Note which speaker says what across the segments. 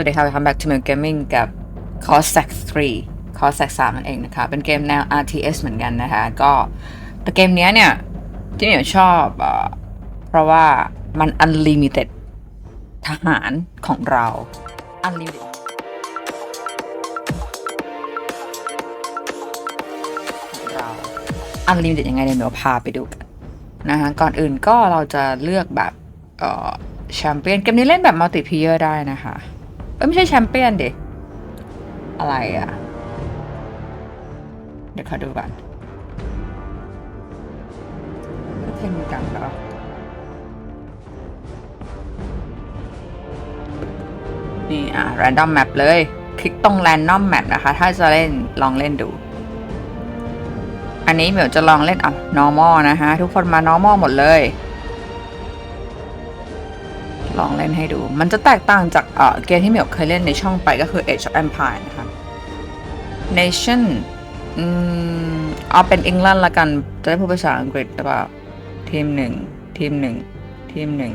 Speaker 1: สวัสดีค่ะ welcome back to my gaming กับ c o s a c 3 c o s a c 3 นั่นเองนะคะ เป็นเกมแนว RTS เหมือนกันนะคะ ก็แต่เกมเนี้ยเนี่ย ที่เหมียวชอบ เพราะว่ามัน unlimited ทหารของเรา unlimited ของเรา unlimited ยังไงเดี๋ยวเหมียวพาไปดูกันนะคะก่อนอื่นก็เราจะเลือกแบบแชมเปี้ยนเกมนี้เล่นแบบมัลติเพเยอร์ได้นะคะ เอ้ยไม่ใช่แชมเปี้ยนดิอะไรอะ่ะ เดี๋ยวขอดูก่อนเท่นกันเหรอนี่อะ random map เลย คลิกตรง random map นะคะ ถ้าจะเล่นลองเล่นดู อันนี้เหมียวจะลองเล่นอะ normal นะคะ ทุกคนมา normal หมดเลย ลองเล่นให้ดู มันจะแตกต่างจากเกมที่เหมียวเคยเล่นในช่องไปก็คือ Age of Empire นะคะ Nation อืมเอาเป็น England ละกัน จะได้พูดภาษาอังกฤษหรือเปล่า ทีมหนึ่ง ทีมหนึ่ง ทีมหนึ่ง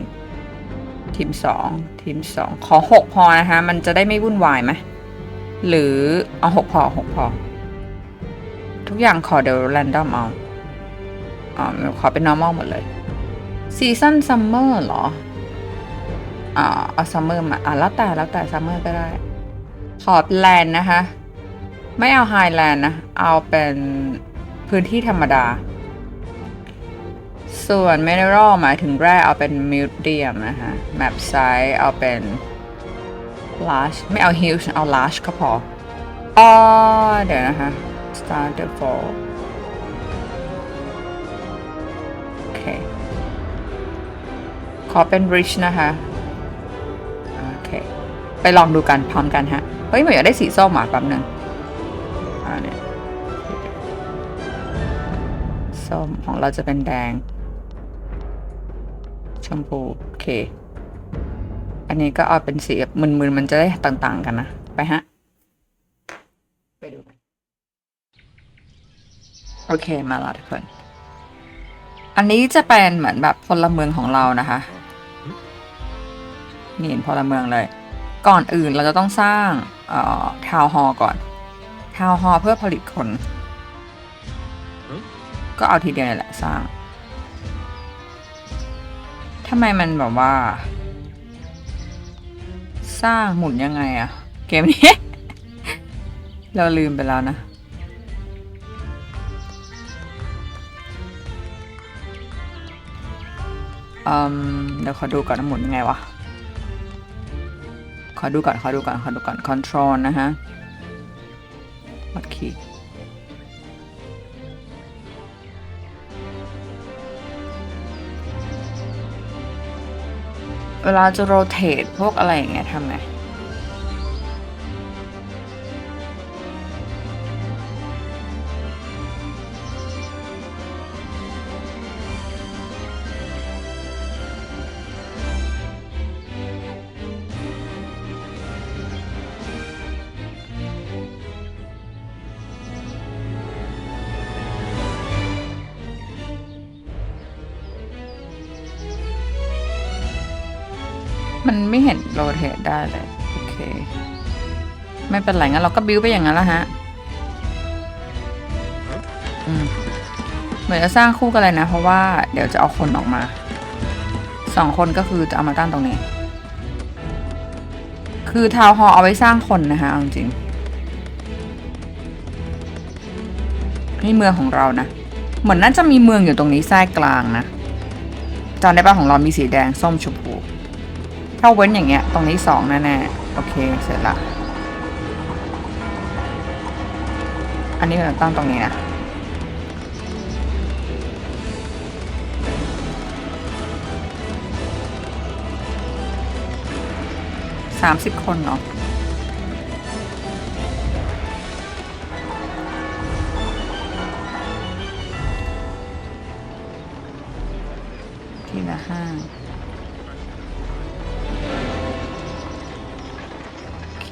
Speaker 1: ทีมสอง ทีมสอง ขอหกพอนะคะ มันจะได้ไม่วุ่นวายไหม หรือเอาหกพอหกพอ ทุกอย่างขอเดี๋ยว random เอาอ่าขอเป็น normal หมดเลย Season Summer เหรอ อ่าเอาซัมเมอร์มาอ่าแล้วแต่แล้วแต่ซัมเมอร์ก็ได้ ขอแลนด์นะคะ ไม่เอาไฮแลนด์นะ เอาเป็นพื้นที่ธรรมดา ส่วนเมเนอรัลหมายถึงแร่เอาเป็นมิวเดียมนะคะแมปไซส์เอาเป็น large ไม่เอา huge เอา large ก็พออ๋อเดี๋ยวนะคะ start the fall โอเค ขอเป็น rich นะคะ ไปลองดูกันพร้อมกันฮะ เฮ้ยเหมือนอยากได้สีส้มอะแป๊บนึงอ่าเนี่ยส้มของเราจะเป็นแดง ชมพูโอเค อันนี้ก็เอาเป็นสีแบบมึนๆมันจะได้ต่างๆกันนะ ไปฮะ ไปดูกันโอเคมาแล้วทุกคน อันนี้จะเป็นเหมือนแบบพลเมืองของเรานะคะ นี่เห็นพลเมืองเลย ก่อนอื่นเราจะต้องสร้างเอ่อทาวฮอก่อนทาวฮอเพื่อผลิตคน ก็เอาทีเดียวนี่แหละสร้างทำไมมันแบบว่า สร้างหมุนยังไงอะเกมนี้ เราลืมไปแล้วนะอืมเดี๋ยวขอดูก่อนหมุนยังไงวะ อดูก่อนขอดูก่อนขอดูก่อน control นะฮะกดคลิกเวลาจะ rotate พวกอะไรอย่างเงี้ยทำไง มันไม่เห็นโรเทตได้เลย โอเค ไม่เป็นไรงั้นเราก็บิ้วไปอย่างนั้นแล้วฮะอืมเหมือนจะสร้างคู่กันเลยนะ เพราะว่าเดี๋ยวจะเอาคนออกมาสองคนก็คือจะเอามาตั้งตรงนี้ คือทาวฮอลเอาไว้สร้างคนนะคะเอาจริงนี่เมืองของเรานะเหมือนน่าจะมีเมืองอยู่ตรงนี้แทรกลางนะจำได้ป่ะของเรามีสีแดงส้มชมพู ถ้าเว้นอย่างเงี้ย ตรงนี้สองแน่ๆโอเค เสร็จละ อันนี้เราตั้งตรงนี้นะสามสิบคนเนาะทีละห้า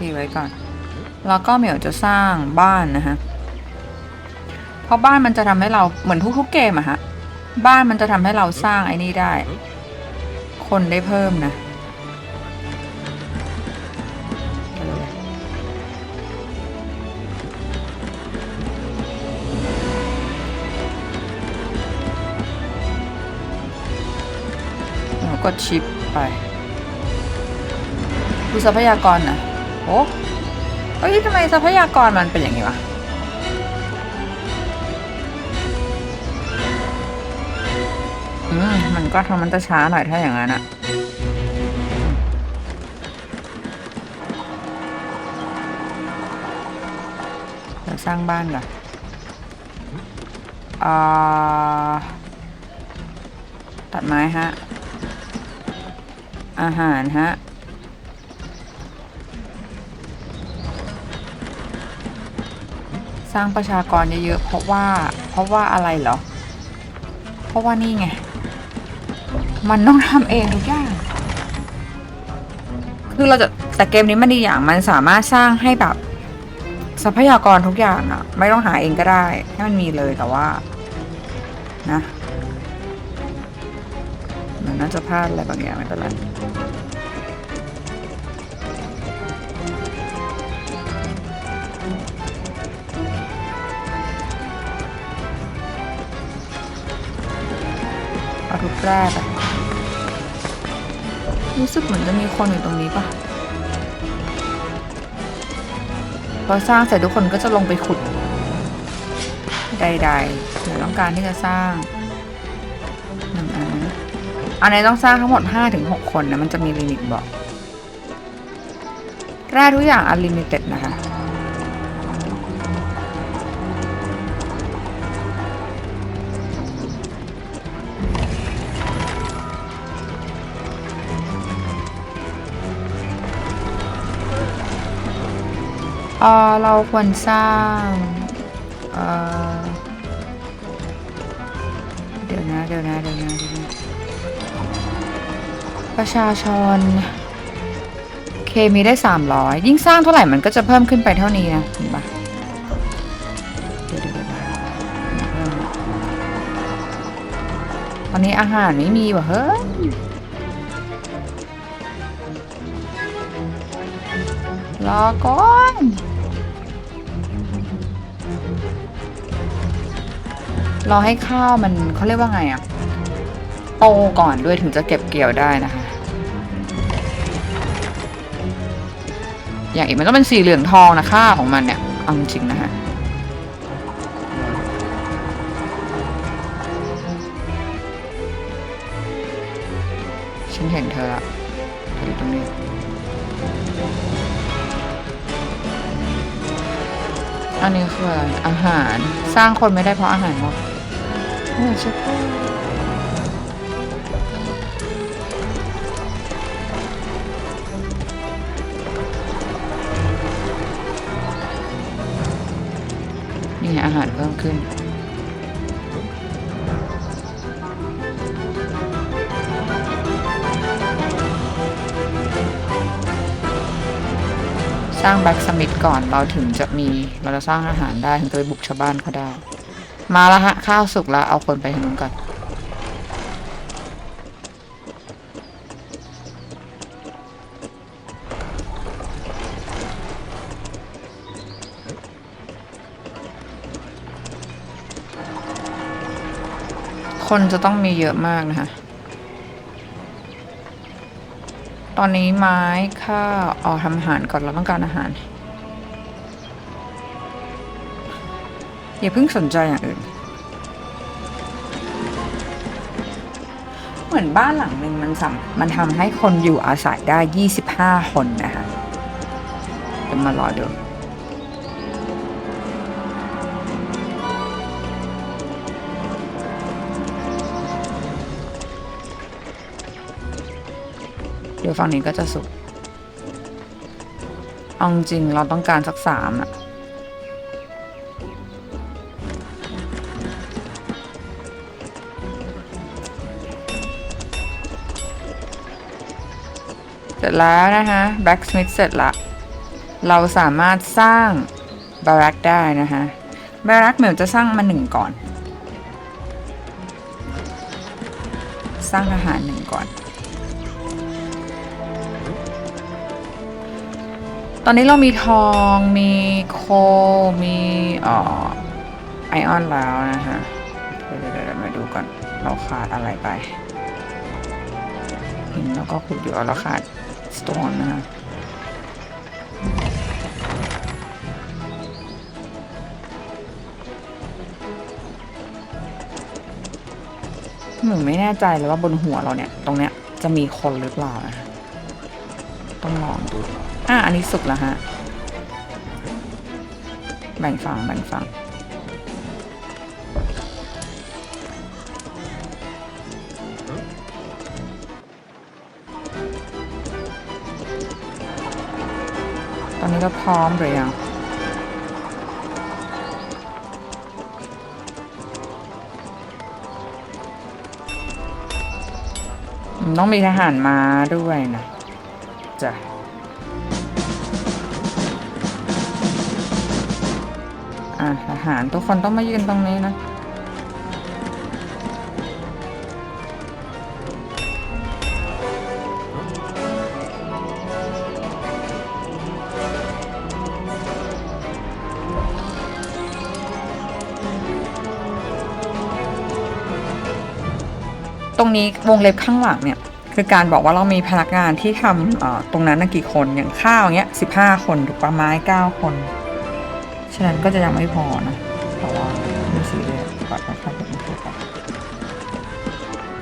Speaker 1: ทีไว้ก่อน แล้วก็เหมียวจะสร้างบ้านนะฮะ เพราะบ้านมันจะทำให้เราเหมือนทุกๆเกมอะฮะ บ้านมันจะทำให้เราสร้างไอ้นี่ได้ คนได้เพิ่มนะกดชิปไปดูทรัพยากรนะ โอ้เฮ้ยทำไมทรัพยากรมันเป็นอย่างนี้วะอืมมันก็ทำมันจะช้าหน่อยถ้าอย่างนั้นอะเดี๋ยวสร้างบ้านก่อนอ่าตัดไม้ฮะ อาหารฮะ สร้างประชากรเยอะๆเพราะว่าเพราะว่าอะไรเหรอ เพราะว่านี่ไง มันต้องทำเองทุกอย่าง คือเราจะแต่เกมนี้มันดีอย่างมันสามารถสร้างให้แบบทรัพยากรทุกอย่างอะไม่ต้องหาเองก็ได้ให้มันมีเลยแต่ว่า นะมันน่าจะพลาดอะไรบางอย่างไม่เป็นไร แรกอะรู้สึกเหมือนจะมีคนอยู่ตรงนี้ปะพอสร้างเสร็จทุกคนก็จะลงไปขุด ใดๆเดี๋ยวต้องการที่จะสร้างหนึ่งอันอันไหนต้องสร้างทั้งหมด 5-6 คนนะมันจะมีลิมิตบอกแร่ทุกอย่างอันลิมิเต็ดนะคะ เออเราควรสร้างเออเดี๋ยวนะเดี๋ยวนะเดี๋ยวนะเดี๋ยวนะประชาชนเคมีได้ 300 ยิ่งสร้างเท่าไหร่มันก็จะเพิ่มขึ้นไปเท่านี้นะเห็นปะเดี๋ยวเดี๋ยวเดี๋ยวเดี๋ยวเพิ่มละตอนนี้อาหารไม่มีว่ะเฮ้ยรอก่อน รอให้ข้าวมันเขาเรียกว่าไงอะโตก่อนด้วยถึงจะเก็บเกี่ยวได้นะคะ อย่างอีกมันต้องเป็นสีเหลืองทองนะค่าของมันเนี่ยเอาจริงนะฮะฉันเห็นเธอละเธออยู่ตรงนี้อันนี้คืออะไรอาหารสร้างคนไม่ได้เพราะอาหารหรอ กโอ้ยเชฟนี่อาหารเพิ่มขึ้นสร้างแบ็กสมิธก่อนเราถึงจะมีเราจะสร้างอาหารได้ถึงจะไปบุกชาวบ้านเขาได้ มาแล้วฮะ ข้าวสุกแล้ว เอาคนไปทางนู้นก่อน คนจะต้องมีเยอะมากนะคะ ตอนนี้ไม้ข้าวเอาทำอาหารก่อนเราต้องการอาหาร อย่าเพิ่งสนใจอย่างอื่น เหมือนบ้านหลังหนึ่งมันสำมันทำให้คนอยู่อาศัยได้ 25 คนนะคะเดี๋ยวมารอดูเดี๋ยวฝั่งนี้ก็จะสุกเอาจริงเราต้องการสักสามอะ จแล้วนะคะ blacksmith เสร็จละ เราสามารถสร้างบารักได้นะคะบารักเหมือนจะสร้างมาหนึ่งก่อน สร้างทหารหนึ่งก่อน ตอนนี้เรามีทองมีโค มีอ่อไอออนแล้วนะคะเดี๋ยวเดี๋ยวมาดูก่อน เราขาดอะไรไปหินแล้วก็ขุดอยู่แล้วขาด สโตนนะหนูไม่แน่ใจเลยว่าบนหัวเราเนี่ย ตรงเนี้ยจะมีคนหรือเปล่านะคะต้องลองดู อะ อันนี้สุกแล้วฮะ แบ่งฝั่งแบ่งฝั่ง นี้ก็พร้อมหรือยังต้องมีทหารมาด้วยนะจ้ะอะทหารทุกคนต้องมายืนตรงนี้นะ ตรงนี้วงเล็บข้างหลังเนี่ยคือการบอกว่าเรามีพนักงานที่ทำตรงนั้นกี่คนอย่างข้าวเงี้ยสิบห้าคนถูกปะไม้เก้าคน ฉะนั้นก็จะยังไม่พอนะแต่ว่าไม่ซีเรียสก่อนค่อยๆเป็นพูดไป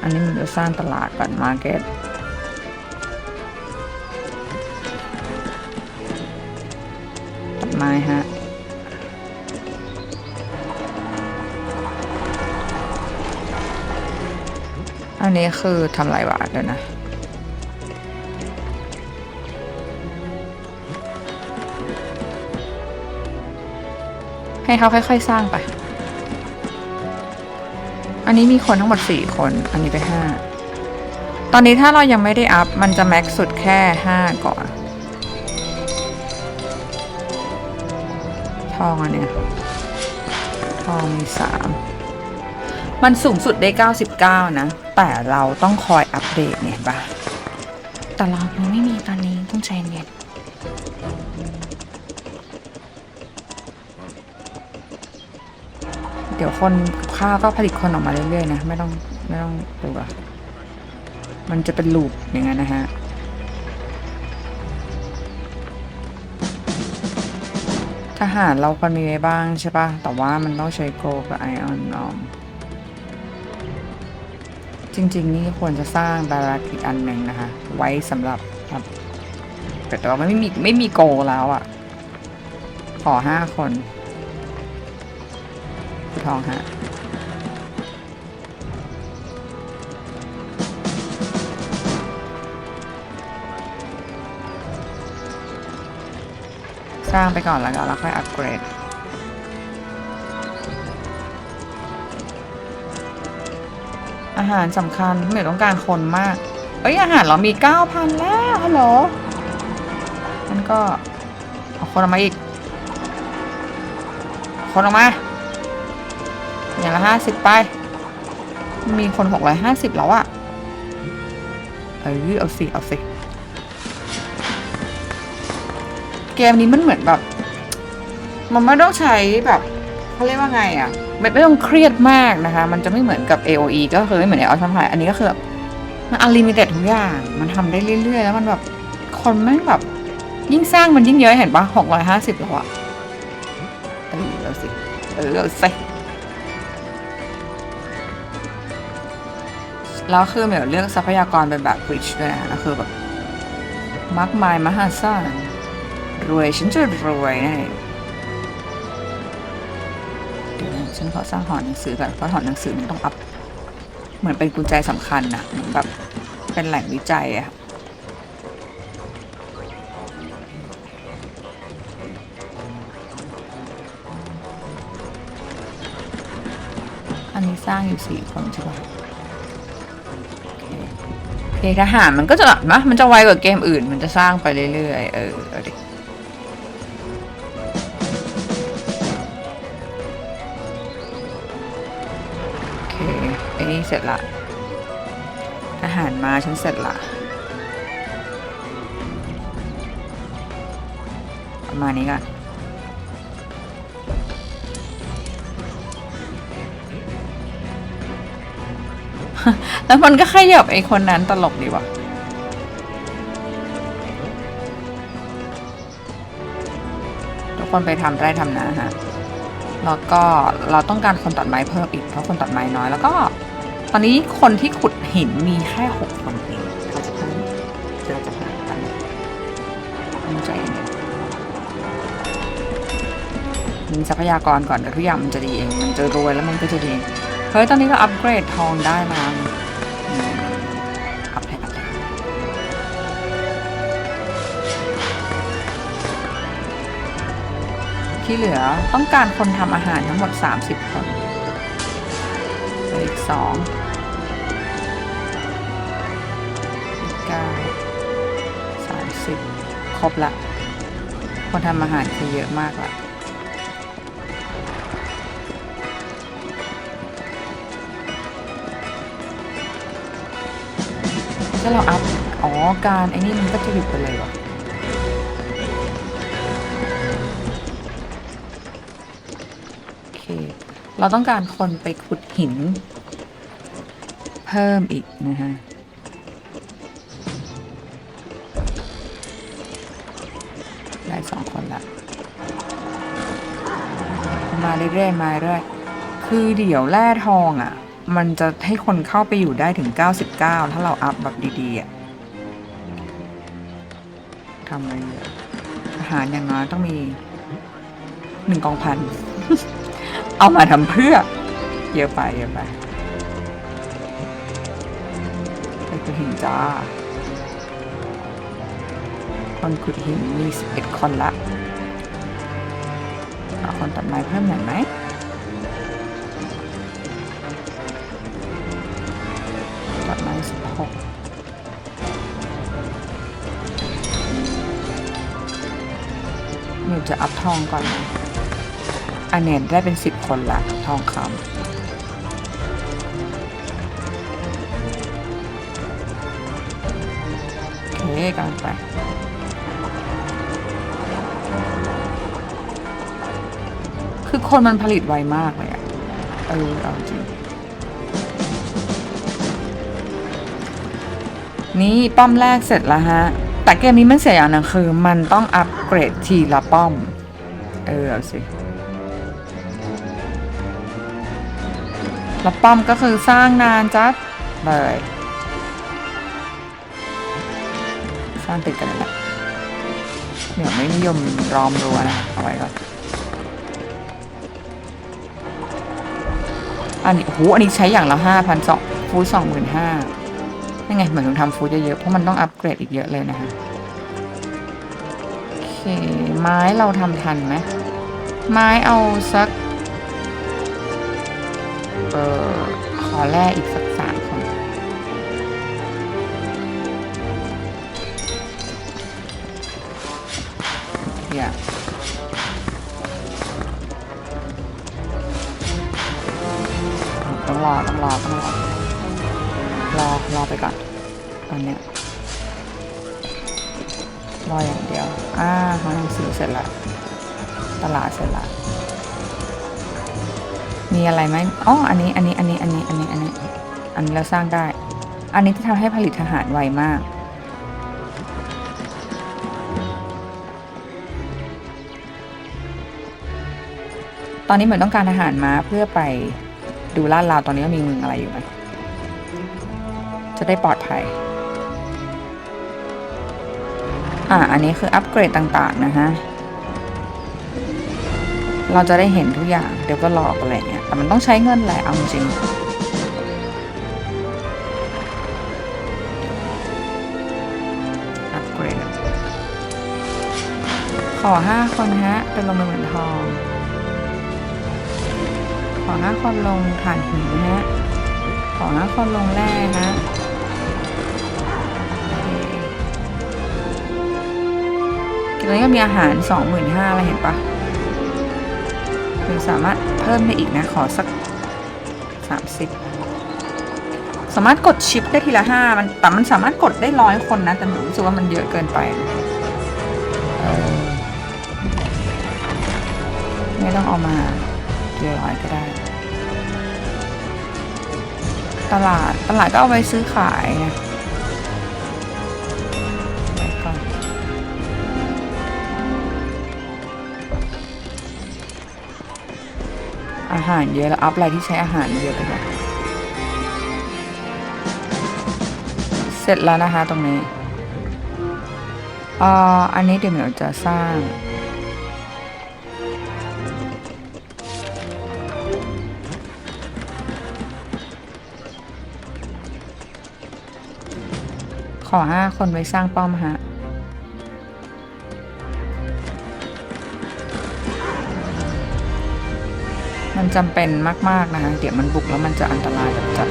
Speaker 1: อันนี้มันจะสร้างตลาดก่อนมาร์เก็ตตัดไม้ฮะ นี้คือทำลายวาดเลยนะให้เขาค่อยๆ สร้างไป อันนี้มีคนทั้งหมดสี่คน อันนี้ไปห้าตอนนี้ถ้าเรายังไม่ได้อัพ มันจะแม็กซ์สุดแค่ห้าก่อน ทองอันเนี้ย ทองมีสา มันสูงสุดได้ 99 นะ แต่เราต้องคอยอัปเดตเนี่ยปะแต่เรายังไม่มีตอนนี้ต้องใจเย็นเดี๋ยวคนข้าวก็ผลิตคนออกมาเรื่อยๆนะ ไม่ต้องไม่ต้องกลัวมันจะเป็นลูปอย่างนั้นนะฮะทหารเราก็มีไว้บ้างใช่ปะแต่ว่ามันต้องใช้โกลกับไอออนนอม จริง ๆ นี่ควรจะสร้างบารักอีกอันหนึ่งนะคะ ไว้สำหรับครับแต่ว่าไม่มีไม่มีโกแล้วอะ่ะ ขอห้าคนทองฮะสร้างไปก่อนแล้วกันแล้วค่อยอัปเกรด อาหารสำคัญไม่ต้องการคนมาก เอ้ย อาหารเรามีเก้าพันแล้วฮัลโหลมันก็เอาคนออกมาอีก คนออกมา อย่างละห้าสิบไป มีคนหกร้อยห้าสิบแล้วอะเออเอาสิ เอาสิ เกมนี้มันเหมือนแบบ มันไม่ต้องใช้แบบเขาเรียกว่าไงอะ่ะมันไม่ต้องเครียดมากนะคะ มันจะไม่เหมือนกับ AOE ก็คือไม่เหมือนในออทัมไพอันนี้ก็คือแบบมันอันลิมิเต็ดทุกอย่าง มันทำได้เรื่อยๆ แล้วมันแบบ คนแม่งแบบ ยิ่งสร้างมันยิ่งเยอะเห็นปะหกร้อยห้าสิบแล้วอะเออเอาสิ เออเอาสิ แล้วคือเหมียวเลือกทรัพยากรเป็นแบบ rich ด้วยนะแล้วคือแบบมากมายมหาศาลรวยฉันจะรวยแน่เดี๋ย ฉันขอสร้างหอหนังสือก่อนเพราะหอหนังสือมันต้องอัพเหมือนเป็นกุญแจสำคัญนะเหมือนแบบเป็นแหล่งวิจัยอะอันนี้สร้างอยู่สี่คนใช่ปะเคโอเคทหารมันก็จะแบบนะมันจะไวกว่าเกมอื่น มันจะสร้างไปเรื่อยๆ เออเอาดิโอ ไอ้นี่เสร็จละ อาหารมาฉันเสร็จละ ประมาณนี้ก่อนแล้วมันก็ขยับไอ้คนนั้นตลกดีวะทุกคนไปทำไร่ทำนาฮะ แล้วก็เราต้องการคนตัดไม้เพิ่มอีกเพราะคนตัดไม้น้อย แล้วก็ตอนนี้คนที่ขุดหินมีแค่หกคนเองเราจะเพิ่มเราจะเพิ่มกันตั้งใจมีทรัพยากรก่อนเดี๋ยวทุกอย่างมันจะดีเอง มันจะรวยแล้วมันก็จะดีเฮ้ยตอนนี้เราอัปเกรดทองได้แล้ว ที่เหลือต้องการคนทำอาหารทั้งหมด 30 คนเหลืออีกสองเก้าสามสิบครบละ คนทำอาหารคือเยอะมากละถ้าเราอัพ อ๋อ การไอ้นี่มันก็จะหยุดไปเลยวะ เราต้องการคนไปขุดหิน เพิ่มอีกนะฮะได้สองคนละมาเรื่อยๆมาเรื่อยคือเดี๋ยวแร่ทองอะ มันจะให้คนเข้าไปอยู่ได้ถึง 99 ถ้าเราอัพแบบดีๆอะทำอะไรเยอะอาหารอย่างน้อยต้องมีหนึ่งกองพัน เอามาทำเพื่อ เยอะไปเยอะไปไปขุดหินจ้าคนขุดหินมี11คนละเอาคนตัดไม้เพิ่มหน่อยไหมตัดไม้สิบหกหนูจะอัพทองก่อนนะ อันเนี้ยได้เป็นสิบคนละทองคำโอเคกำลังไปคือคนมันผลิตไวมากเลยอะเออเอาจริง นี่ป้อมแรกเสร็จแล้วฮะ แต่เกมนี้มันเสียอย่างนึงคือ มันต้องอัปเกรดทีละป้อม เออเอาสิ ละป้อมก็คือสร้างนานจัดเลยสร้างติดกันนั่นแหละเดี๋ยวไม่นิยมรอมรัวนะเอาไว้ก่อนอันนี้โหอันนี้ใช้อย่างละห้าพันสองฟูสองหมื่นห้ายังไงเหมือนต้องทำฟูเยอะๆเพราะมันต้องอัปเกรดอีกเยอะเลยนะคะโอเคไม้เราทำทันไหมไม้เอาสัก เออขอแร่อีกสักสามคนอย่าต้องรอ ต้องรอ ต้องรอ รอ รอไปก่อนตอนเนี้ยรออย่างเดียว อ่าหาหนังสือเสร็จละตลาดเสร็จละ มีอะไรไหมอ๋ออันนี้อันนี้อันนี้อันนี้อันนี้อันนี้อันนี้เราสร้างได้ อันนี้จะทำให้ผลิตทหารไวมาก ตอนนี้เหมือนต้องการทหารมาเพื่อไปดูลาดราวตอนนี้มีเมืองอะไรอยู่ไหมจะได้ปลอดภัย อ่าอันนี้คืออัปเกรดต่าง ๆ นะฮะ เราจะได้เห็นทุกอย่างเดี๋ยวก็หลอกอะไรเงี้ยแต่มันต้องใช้เงินแหละเอาจริงอัปเกรดขอห้าคนฮะเป็นลงมือเหมือนทอง ขอห้าคนลงถ่านหินฮะขอห้าคนลงแร่ฮะตอนนี้ก็มีอาหารสองหมื่นห้าอะไรเห็นปะ คือสามารถเพิ่มได้อีกนะ ขอสักสามสิบสามารถกดชิปได้ทีละห้ามันแต่มันสามารถกดได้ร้อยคนนะ แต่หนูรู้สึกว่ามันเยอะเกินไป ไม่ต้องเอามาเยอะร้อยก็ได้ ตลาดตลาดก็เอาไว้ซื้อขายไง หารเยอะแล้วอัพอะไรที่ใช้อาหารเยอะไปหมดเสร็จแล้วนะคะตรงนี้อ่าอันนี้เดี๋ยวเหมียวจะสร้างขอห้าคนไว้สร้างป้อมฮะ มันจำเป็นมาก ๆ นะคะ เดี๋ยวมันบุกแล้วมันจะอันตรายแบบจัด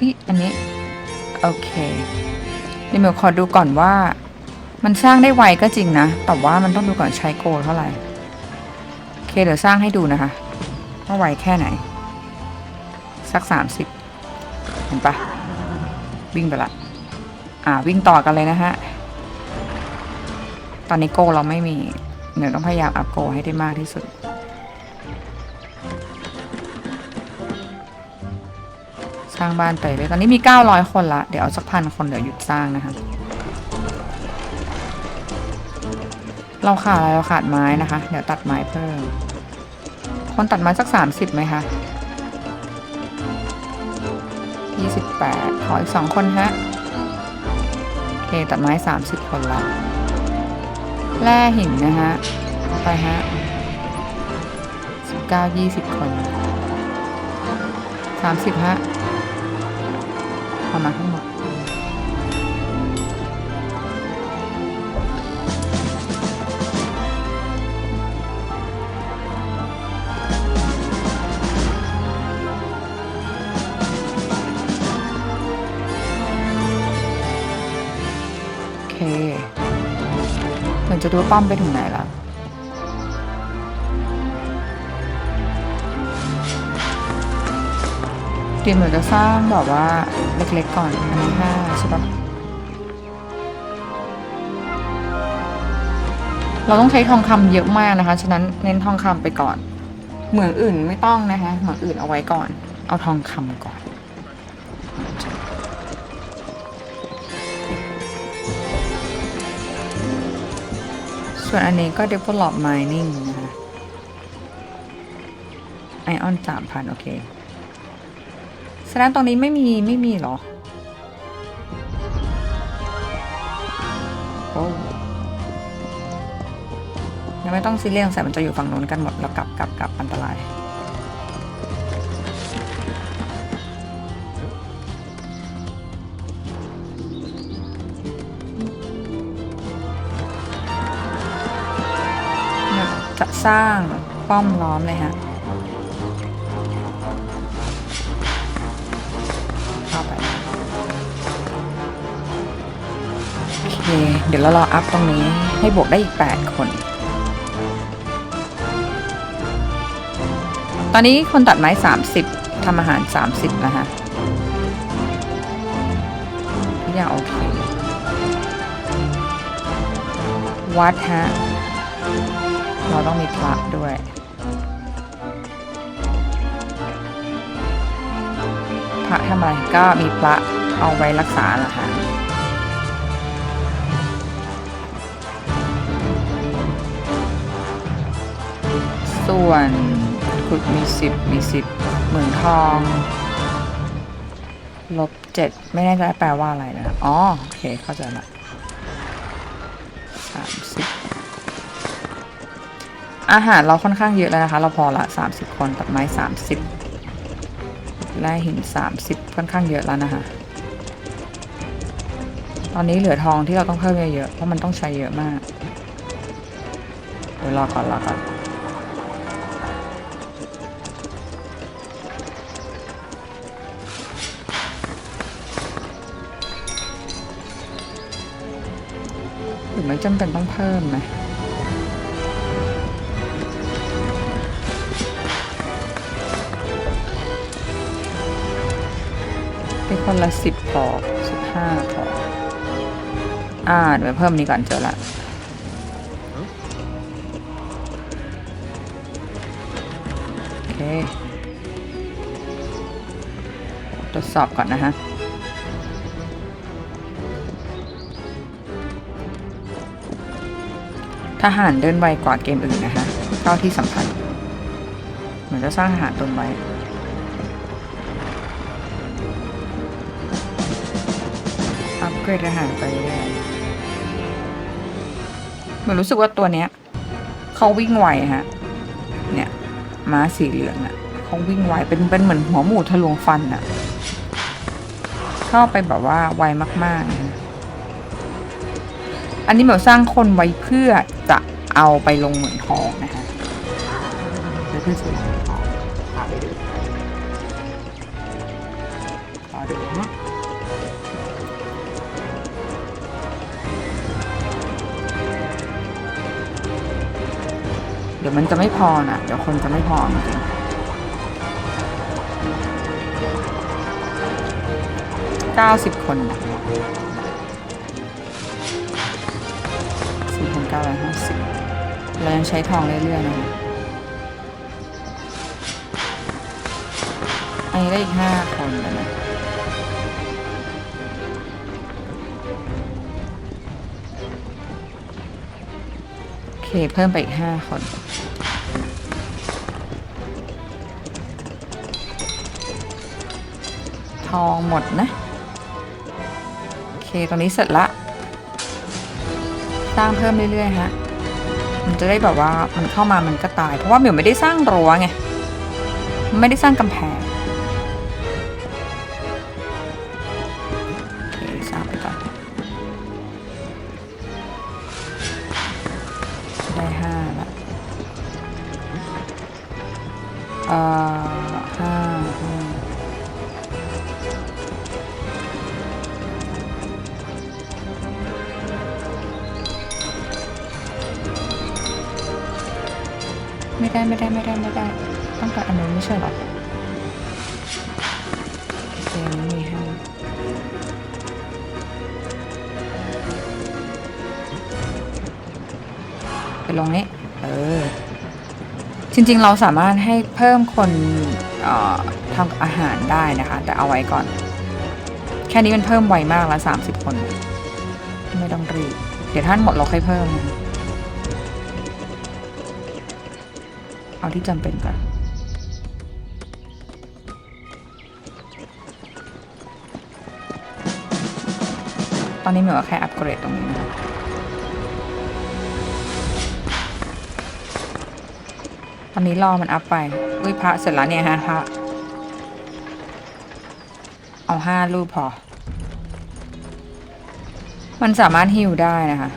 Speaker 1: อีอันนี้ โอเคเดี๋ยวมยวขอดูก่อนว่า มันสร้างได้ไวก็จริงนะ แต่ว่ามันต้องดูก่อนใช้โกเท่าไหร่ โอเค เดี๋ยวสร้างให้ดูนะคะ ว่าไวแค่ไหน สักสามสิบเห็นปะวิ่งไปละ อ่าวิ่งต่อกันเลยนะฮะ ตอนนี้โกเราไม่มีเดี๋ยวต้องพยายามอัพโกให้ได้มากที่สุด สร้างบ้านไปเลยตอนนี้มี 900 คนละ เดี๋ยวเอาสักพันคนเดี๋ยวหยุดสร้างนะคะ เราขาดอะไรเราขาดไม้นะคะ เดี๋ยวตัดไม้เพิ่ม คนตัดไม้สัก 30ไหมคะ 8 ขออีก 2 คนฮะ โอเค ตัดไม้ 30 คนละแร่หินนะฮะไปฮะ 19 20 คน 30 ฮะเอามาทั้งหมด เหมือนจะดูว่าป้อมไปถึงไหนแล้วเดี๋ยวเหมือนจะสร้างแบบว่าเล็กๆก่อน อันนี้ห้าใช่ปะเราต้องใช้ทองคำเยอะมากนะคะ ฉะนั้นเน้นทองคำไปก่อน เหมืองอื่นไม่ต้องนะคะ เหมืองอื่นเอาไว้ก่อน เอาทองคำก่อน ส่วนอันนี้ก็ develop mining นะคะไอออนสามพันโอเคแสดงตรงนี้ไม่มีไม่มีหรอโอ้ยังไม่ต้องซีเรียสใส่มันจะอยู่ฝั่งนู้นกันหมด แล้วกลับกลับกลับอันตราย สร้างป้อมล้อมเลยฮะเข้าไปโอเค เดี๋ยวเรารออัพตรงนี้ให้บวกได้อีก 8 คน ตอนนี้คนตัดไม้ 30ทำอาหาร 30 นะฮะทุกอย่างโอเค วัดฮะ เราต้องมีพระด้วย พระทำอะไรก็มีพระเอาไว้รักษาแหละค่ะส่วนขุดมีสิบมีสิบเหมืองทอง ลบเจ็ดไม่แน่ใจแปลว่าอะไรนะ อ๋อ โอเค เข้าใจละ อาหารเราค่อนข้างเยอะแล้วนะคะ เราพอละสามสิบคนตัดไม้สามสิบแร่หินสามสิบค่อนข้างเยอะแล้วนะคะ ตอนนี้เหลือทองที่เราต้องเพิ่มเยอะๆเพราะมันต้องใช้เยอะมากเดี๋ยวรอก่อนรอก่อนหรือไม่จำเป็นต้องเพิ่มไหม คนละสิบพอสิบห้าพออ่าเดี๋ยวเพิ่มนี้ก่อนเจอละโอเคตรวจสอบก่อนนะฮะทหารเดินไวกว่าเกมอื่นนะคะเท่าที่สัมผัสเหมือนจะสร้างทหารตนไว้ เกรดทหารไปเรื่อยเหมือนรู้สึกว่าตัวเนี้ยเขาวิ่งไวฮะ เนี่ยม้าสีเหลืองอะเขาวิ่งไวเป็นเป็นเหมือนหัวหมูทะลวงฟันอะเข้าไปแบบว่าไวมากๆนะอันนี้แบบสร้างคนไว้เพื่อจะเอาไปลงเหมืองทองนะคะเพื่อจะลงเหมืองทองพาไปดูขอดูนะ เดี๋ยวมันจะไม่พอนะเดี๋ยวคนจะไม่พอจริงเก้าสิบคนสี่พันเก้าร้อยห้าสิบเรายังใช้ทองเรื่อยๆนะคะอันนี้ได้อีกห้าคนแล้วนะโอเคเพิ่มไปอีกห้าคน ทองหมดนะ โอเคตรงนี้เสร็จละสร้างเพิ่มเรื่อยๆฮะ มันจะได้แบบว่ามันเข้ามามันก็ตาย เพราะว่าเหมียวไม่ได้สร้างรั้วไง ไม่ได้สร้างกำแพง จริงๆ เราสามารถให้เพิ่มคนทำอาหารได้นะคะ แต่เอาไว้ก่อน แค่นี้มันเพิ่มไวมากละสามสิบคน ไม่ต้องรีบ เดี๋ยวท่านหมดเราค่อยเพิ่ม เอาที่จำเป็นก่อนตอนนี้เหมือนว่าแค่อัปเกรดตรงนี้นะ ตอนนี้รอมันอัพไป อุ้ยพระเสร็จแล้วเนี่ยฮะพระ เอาห้ารูปพอ มันสามารถฮิวได้นะคะ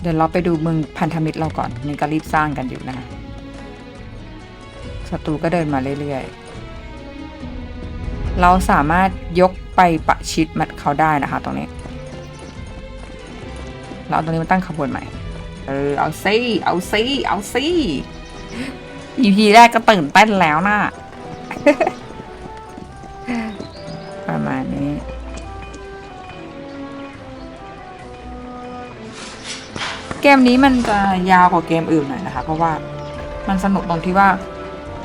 Speaker 1: เดี๋ยวเราไปดูเมืองพันธมิตรเราก่อนนี่ก็รีบสร้างกันอยู่นะคะศัตรูก็เดินมาเรื่อยๆ เราสามารถยกไปประชิดมัดเขาได้นะคะตรงนี้ เราเอาตรงนี้มาตั้งขบวนใหม่ เออ เอาซิเอาซิเอาซิ EP แรกก็ตื่นเต้นแล้วนะประมาณนี้ เกมนี้มันจะยาวกว่าเกมอื่นหน่อยนะคะ เพราะว่ามันสนุกตรงที่ว่า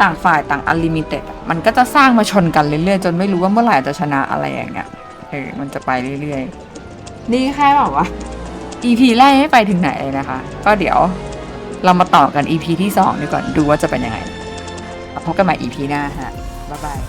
Speaker 1: ต่างฝ่ายต่างอ n l ลิมิเต็ดมันก็จะสร้างมาชนกันเรื่อยๆ จนไม่รู้ว่าเมื่อไหร่จะชนะอะไรอย่างเงี้ย เออ มันจะไปเรื่อยๆ นี่แค่แบบว่า EP แรกไม่ไปถึงไหนเลยนะคะ ก็เดี๋ยวเรามาต่อกัน EP ที่ 2ดีกว่อนดูว่าจะเป็นยังไงพบกันใหม่ EP หน้าฮะบ๊ายบาย